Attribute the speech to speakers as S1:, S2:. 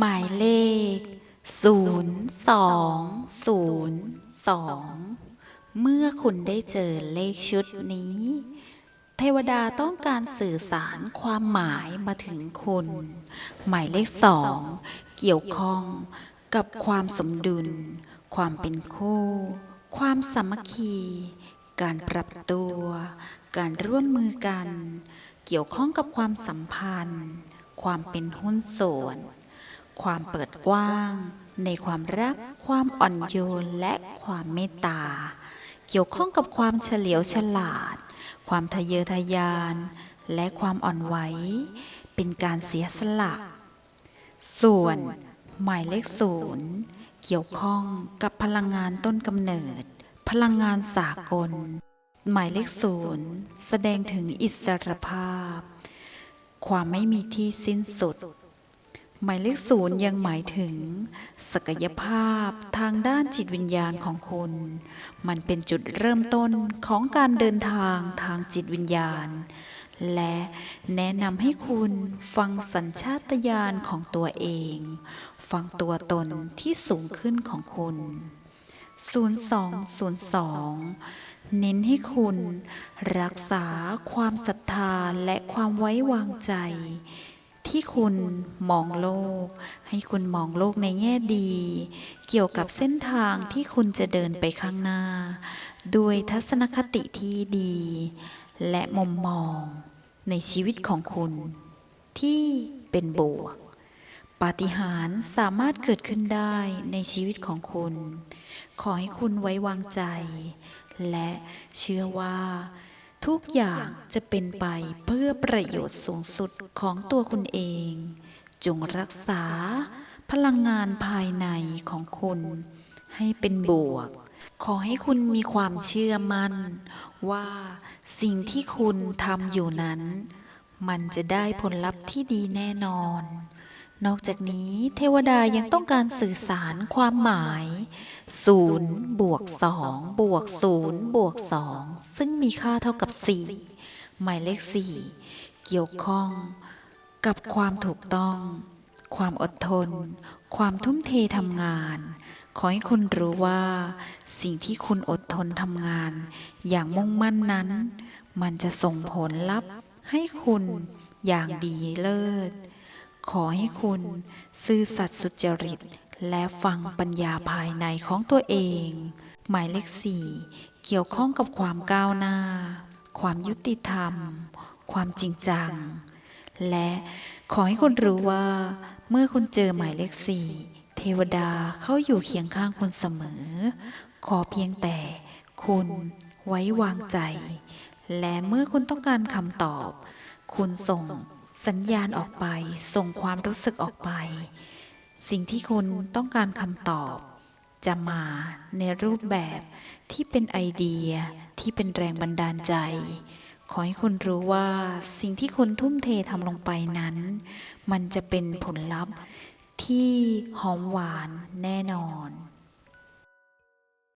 S1: หมายเลข 0202 เมื่อคุณได้เจอเลขชุดนี้ เทวดาต้องการสื่อสารความหมายมาถึงคุณ หมายเลขสองเกี่ยวข้องกับความสมดุล ความเป็นคู่ ความสามัคคี การปรับตัว การร่วมมือกัน เกี่ยวข้องกับความสัมพันธ์ ความเป็นหุ้นส่วน ความเปิดกว้าง ในความรัก ความอ่อนโยนและความเมตตา เกี่ยวข้องกับความเฉลียวฉลาด ความทะเยอทะยาน และความอ่อนไหว เป็นการเสียสละ ส่วน หมายเลขศูนย์เกี่ยวข้องกับพลังงานต้นกำเนิด พลังงานสากล หมายเลขศูนย์แสดงถึงอิสรภาพ ความไม่มีที่สิ้นสุด หมายเลขศูนย์ยังหมายถึง ศักยภาพทางด้านจิตวิญญาณของคุณมันเป็นจุดเริ่มต้นของการเดินทางทางจิตวิญญาณ และแนะนำให้คุณฟังสัญชาตญาณของตัวเอง ฟังตัวตนที่สูงขึ้นของคุณ 0202 เน้นให้คุณ รักษาความศรัทธาและความไว้วางใจ ที่คุณมองโลก ให้คุณมองโลกในแง่ดี เกี่ยวกับเส้นทางที่คุณจะเดินไปข้างหน้า ด้วยทัศนคติที่ดี และมุมมองในชีวิตของคุณ ที่เป็นบวก ปาฏิหาริย์สามารถเกิดขึ้นได้ในชีวิตของคุณ ขอให้คุณไว้วางใจ และเชื่อว่า ทุกอย่างจะเป็นไปเพื่อประโยชน์สูงสุดของตัวคุณเอง จงรักษาพลังงานภายในของคุณให้เป็นบวก ขอให้คุณมีความเชื่อมั่น ว่าสิ่งที่คุณทำอยู่นั้น มันจะได้ผลลัพธ์ที่ดีแน่นอน นอกจากนี้เทวดายังต้องการสื่อสารความหมาย0บวก2บวก0บวก2ซึ่งมีค่าเท่ากับ 4 หมายเลข 4 เกี่ยวข้องกับความถูกต้อง ความอดทน ความทุ่มเททำงาน ขอให้คุณรู้ว่า สิ่งที่คุณอดทนทำงาน อย่างมุ่งมั่นนั้น มันจะส่งผลลัพธ์ให้คุณอย่างดีเลิศ ขอให้คุณซื่อสัตย์สุจริต และฟังปัญญาภายในของตัวเอง หมายเลขสี่เกี่ยวข้องกับความก้าวหน้า ความยุติธรรม ความจริงจัง และขอให้คุณรู้ว่า เมื่อคุณเจอหมายเลขสี่เทวดาเขาอยู่เคียงข้างคุณเสมอ ขอเพียงแต่คุณไว้วางใจ และเมื่อคุณต้องการคำตอบ คุณส่ง สัญญาณออกไป ส่งความรู้สึกออกไป สิ่งที่คุณต้องการคำตอบ จะมาในรูปแบบที่เป็นไอเดียที่เป็นแรงบันดาลใจ ขอให้คุณรู้ว่าสิ่งที่คุณทุ่มเททำลงไปนั้น มันจะเป็นผลลัพธ์ที่หอมหวานแน่นอน